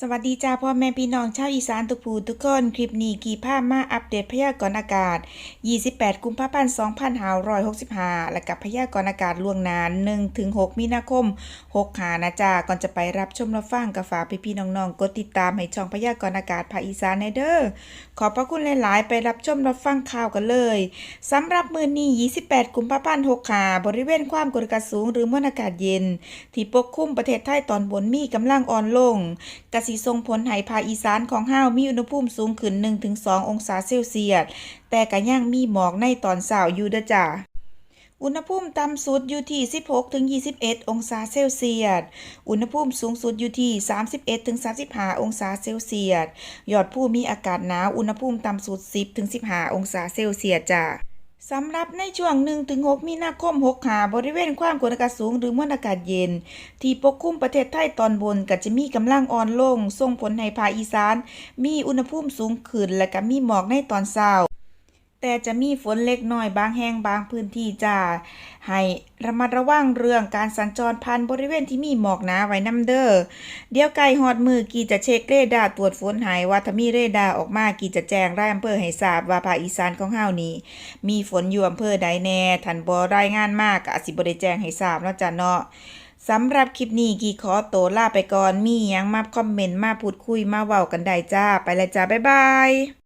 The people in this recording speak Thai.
สวัสดีจ้าพ่อแม่พี่น้องชาวอีสานทุกผู้ทุกคน คลิปนี้กี่ภาพมาอัปเดตพยากรณ์อากาศ 28 กุมภาพันธ์ 2565 และกับพยากรณ์อากาศล่วงหน้า1ถึง6มีนาคม 6 หานะจ้าก่อนจะไปรับชมรับฟังกับฝากพี่พี่ๆน้องๆ กดติดตามให้ช่องพยากรณ์อากาศภาคอีสานในเด้อ ขอบพระคุณหลายๆ ไปรับชมรับฟังข่าวกันเลยสำหรับมื้อนี้ 28 กุมภาพันธ์ 6 หา บริเวณความกดอากาศสูงหรือมวลอากาศเย็น ที่ปกคลุมประเทศไทยตอนบนมีกำลังอ่อนลงกสิส่งผลให้ภาคอีสานของห้าวมีอุณหภูมิสูงขึ้น 1-2 องศาเซลเซียส แต่ก็ยังมีหมอกในตอนเช้าอยู่เด้อจ้าอุณหภูมิต่ำสุดอยู่ที่ 16-21 องศาเซลเซียส อุณหภูมิสูงสุดอยู่ที่ 31-35 องศาเซลเซียส ยอดผู้มีอากาศหนาว อุณหภูมิต่ำสุด 10-15 องศาเซลเซียสจ้า สำหรับในช่วง 1-6 มีนาคม 6 หา บริเวณความกดอากาศสูงหรือมวลอากาศเย็น ที่ปกคลุมประเทศไทยตอนบนก็จะมีกำลังอ่อนลงส่งผลให้ภาคอีสาน มีอุณหภูมิสูงขึ้นและก็มีหมอกในตอนเช้า แต่จะมีฝนเล็กน้อยบางแห่งบางพื้นที่จ้าให้ระมัดระวังเรื่องการสัญจรผ่านบริเวณที่มีหมอกหนาไว้นํเด้อเดี๋ยวไก่ฮอดมือกี่จะเช็คเรดาร์ตรวจฝนให้ว่าถ้ามีเรดาร์ออกมากี่จะแจ้งรายอำเภอให้ทราบว่าภาคอีสานของเฮานี้ มีฝนอยู่อำเภอใดแน่ท่านบ่รายงานมากก็อาจสิบ่ได้แจ้งให้ทราบเนาะจ้ะเนาะสำหรับคลิปนี้กี่ขอตัวลาไปก่อนมียังมาคอมเมนต์มาพูดคุยมาเว้ากันได้จ้า ไปแล้วจ้า บ๊ายบาย